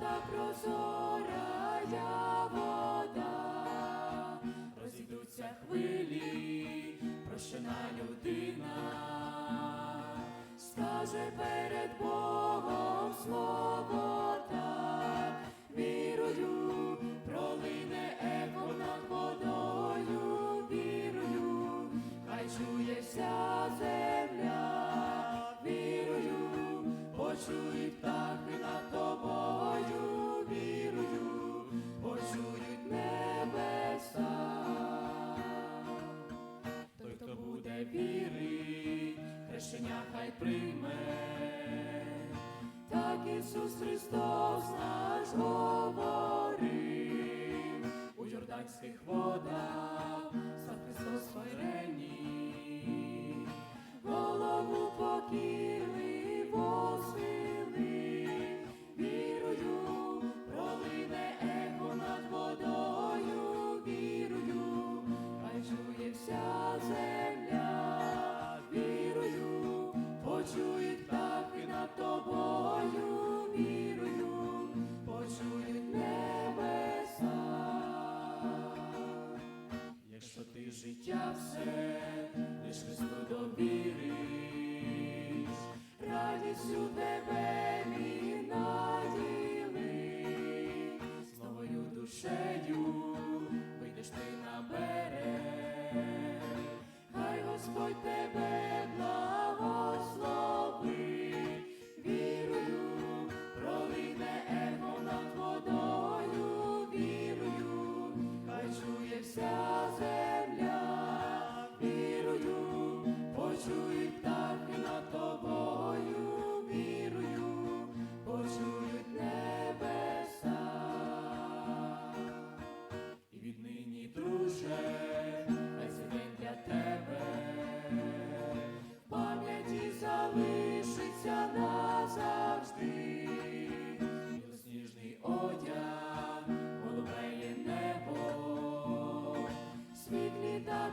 та прозорая вода, розійдуться хвилі, прощена людина, скаже перед Богом слово. хай прийме, так Ісус Христос наш говорив у Йорданських водах. у тебе мій наділи, з твою душею.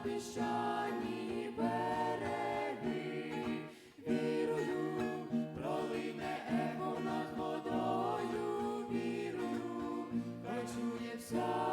піщані береги, вірую, пролине его над водою, вірую, хай чує вся.